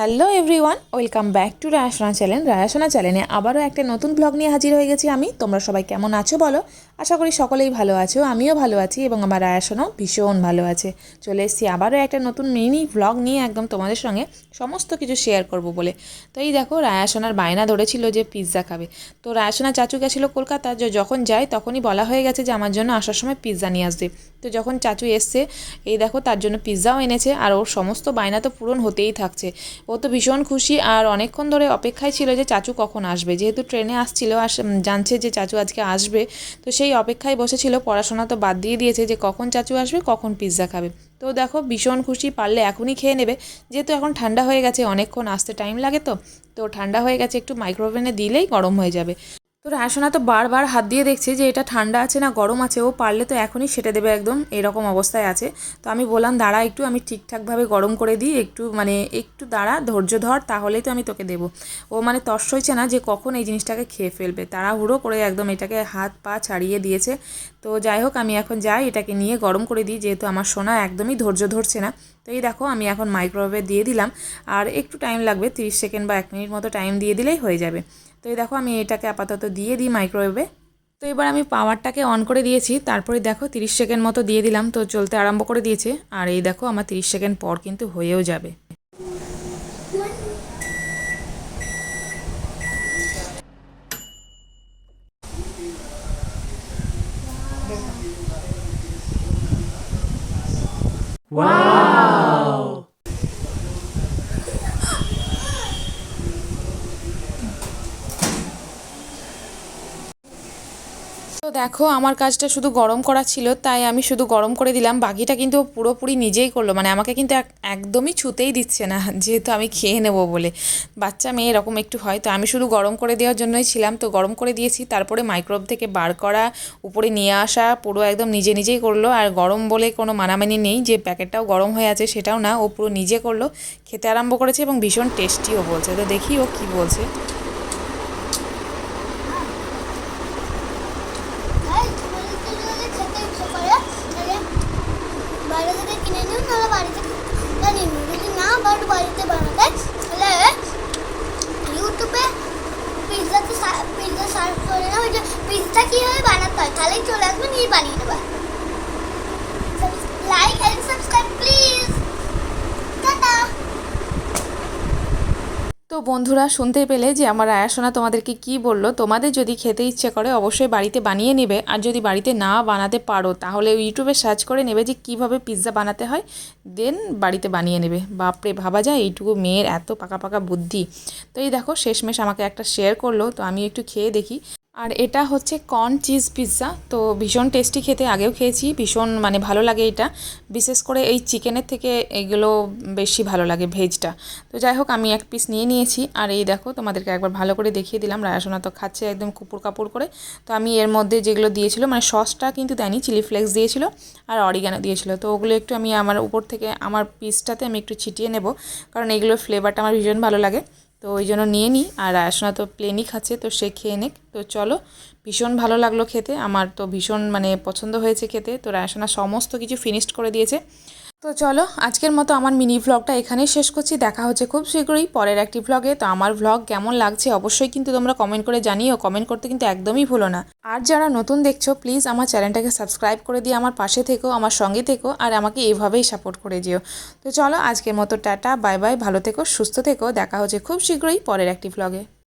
Hello everyone, welcome back to Rayasna channel. Rayasona চ্যানেলে আবারও একটা নতুন ব্লগ নিয়ে হাজির হয়ে গেছি আমি। তোমরা সবাই কেমন আছো বলো? আশা করি সকলেই ভালো আছো, আমিও ভালো আছি এবং আমার রায়াসোনাও ভীষণ ভালো আছে। চলে এসেছি আবারও একটা নতুন মিনি ব্লগ নিয়ে একদম তোমাদের সঙ্গে সমস্ত কিছু শেয়ার করব বলে। তো এই দেখো রায়াসোনার বায়না ধরেছিল যে পিৎজা খাবে। তো রায়াসোনা চাচু গেছিল কলকাতা, যে, যখন যায় তখনই বলা হয়ে গেছে যে আমার জন্য আসার সময় পিৎজা নিয়ে আসবে। তো যখন চাচু এসছে, এই দেখো তার জন্য পিৎজাও এনেছে আর ওর সমস্ত বায়না তো পূরণ হতেই থাকছে। ও তো ভীষণ খুশি আর অনেকক্ষণ ধরে অপেক্ষায় ছিল যে চাচু কখন আসবে। যেহেতু ট্রেনে আসছিল আর জানছে যে চাচু আজকে আসবে, তো সেই অপেক্ষায় বসেছিল, পড়াশোনা তো বাদ দিয়ে দিয়েছে যে কখন চাচু আসবে, কখন পিৎজা খাবে। তো দেখো, ভীষণ খুশি, পারলে এখনই খেয়ে নেবে। যেহেতু এখন ঠান্ডা হয়ে গেছে, অনেকক্ষণ আসতে টাইম লাগে তো। তো ঠান্ডা হয়ে গেছে, একটু মাইক্রোওভেনে দিলেই গরম হয়ে যাবে। তো রায়সোনা তো বারবার হাত দিয়ে দেখছে যে এটা ঠান্ডা আছে না গরম আছে, ও পারলে তো এখনই সেটা দেবে একদম, এরকম অবস্থায় আছে। তো আমি বললাম, দাঁড়া একটু, আমি ঠিকঠাকভাবে গরম করে দিই, একটু মানে একটু দাঁড়া, ধৈর্য ধর, তাহলেই তো আমি তোকে দেবো। ও মানে তর্স হয়েছে না যে কখন এই জিনিসটাকে খেয়ে ফেলবে। তাড়াহুড়ো করে একদম এটাকে হাত পা ছাড়িয়ে দিয়েছে। তো যাই হোক, আমি এখন যাই, এটাকে নিয়ে গরম করে দিই, যেহেতু আমার সোনা একদমই ধৈর্য ধরছে না। তো এই দেখো, আমি এখন মাইক্রোওয়েভে দিয়ে দিলাম, আর একটু টাইম লাগবে, তিরিশ সেকেন্ড বা এক মিনিট মতো টাইম দিয়ে দিলেই হয়ে যাবে। তো এই দেখো আমি এটাকে আপাতত দিয়ে দিই মাইক্রোওয়েভে তো এবার আমি পাওয়ারটাকে অন করে দিয়েছি, তারপরে দেখো তিরিশ সেকেন্ড মতো দিয়ে দিলাম, তো চলতে আরম্ভ করে দিয়েছে। আর এই দেখো আমার তিরিশ সেকেন্ড পর কিন্তু হয়েও যাবে। তো দেখো, আমার কাজটা শুধু গরম করা ছিল, তাই আমি শুধু গরম করে দিলাম। বাকিটা কিন্তু পুরোপুরি নিজেই করল। মানে আমাকে কিন্তু এক- একদমই ছুতেই দিচ্ছে না, যেহেতু আমি খেয়ে নেব বলে। বাচ্চা মেয়ে এরকম একটু হয়, তো আমি শুধু গরম করে দেওয়ার জন্যই ছিলাম। তো গরম করে দিয়েছি, তারপরে মাইক্রোওয়েভ থেকে বার করা, উপরে নিয়ে আসা, পুরো একদম নিজে নিজেই করল। আর গরম বলে কোনো মানামানি নেই, যে প্যাকেটটাও গরম হয়ে আছে সেটাও না, ও পুরো নিজে করল। খেতে আরম্ভ করেছে এবং ভীষণ টেস্টিও বলছে। তো দেখি ও কী বলছে ভাই তোমাদের তো যদি খেতে ইচ্ছে করে তাহলে বাইরে থেকে কিনে নিও নাহলে বাড়ি থেকে বানিয়ে নিও যদি না বাট বাড়িতে বানাতে তাহলে ইউটিউবে পিৎজাতে পিৎজা সার্চ করে না ওই যে পিৎজা কীভাবে বানাতে হয় তাহলেই চলে আসবে নিয়ে বানিয়ে নেবে like and subscribe please tata তো বন্ধুরা শুনতে পেলে যে আমার আয়াসোনা তোমাদেরকে কি বলল? তোমাদের যদি খেতে ইচ্ছে করে অবশ্যই বাড়িতে বানিয়ে নেবে। আর যদি বাড়িতে না বানাতে পারো, তাহলে ইউটিউবে সার্চ করে নেবে যে কীভাবে পিৎজা বানাতে হয়। দেন বাড়িতে বানিয়ে নেবে। বাপরে, ভাবা যায় এইটুকু মেয়ের এত পাকা পাকা বুদ্ধি। তো এই দেখো, শেষমেশ আমাকে একটা শেয়ার করল। তো আমি একটু খেয়ে দেখি। আর এটা হচ্ছে কর্ন চিজ পিৎজা তো ভীষণ টেস্টি খেতে, আগেও খেয়েছি, ভীষণ মানে ভালো লাগে এটা। বিশেষ করে এই চিকেনের থেকে এগুলো বেশি ভালো লাগে ভেজটা তো যাই হোক, আমি এক পিস নিয়ে নিয়েছি, আর এই দেখো, তোমাদেরকে একবার ভালো করে দেখিয়ে দিলাম। রায়াসোনা তো খাচ্ছে একদম কুপুর কাপুর করে। তো আমি এর মধ্যে যেগুলো দিয়েছিল মানে সসটা কিন্তু দেয়নি চিলি ফ্লেক্স দিয়েছিল, আর অরিগানো দিয়েছিল। তো ওগুলো একটু আমি আমার উপর থেকে, আমার পিসটাতে আমি একটু ছিটিয়ে নেব, কারণ এগুলোর ফ্লেভারটা আমার ভীষণ ভালো লাগে। তো ওই জন্য নিয়ে নিই। আর রায়সোনা তো প্লেনই খাচ্ছে, তো সে খেয়ে নেক। তো চলো, ভীষণ ভালো লাগল খেতে। আমার তো ভীষণ মানে পছন্দ হয়েছে খেতে। তো রায়সনা সমস্ত কিছু ফিনিশড করে দিয়েছে। তো চলো, আজকের মতো আমার মিনি ভ্লগটা এখানেই শেষ করছি। দেখা হচ্ছে খুব শীঘ্রই পরের একটি ভ্লগে তো আমার ভ্লগ কেমন লাগছে অবশ্যই কিন্তু তোমরা কমেন্ট করে জানিও। কমেন্ট করতে কিন্তু একদমই ভুলো না। আর যারা নতুন দেখছ প্লিজ আমার চ্যানেলটাকে সাবস্ক্রাইব করে দিয়ে আমার পাশে থেকো, আমার সঙ্গে থেকো, আর আমাকে এভাবেই সাপোর্ট করে যেও। তো চলো, আজকের মতো টাটা বাই বাই ভালো থেকো, সুস্থ থেকো। দেখা হচ্ছে খুব শীঘ্রই পরের একটি ভ্লগে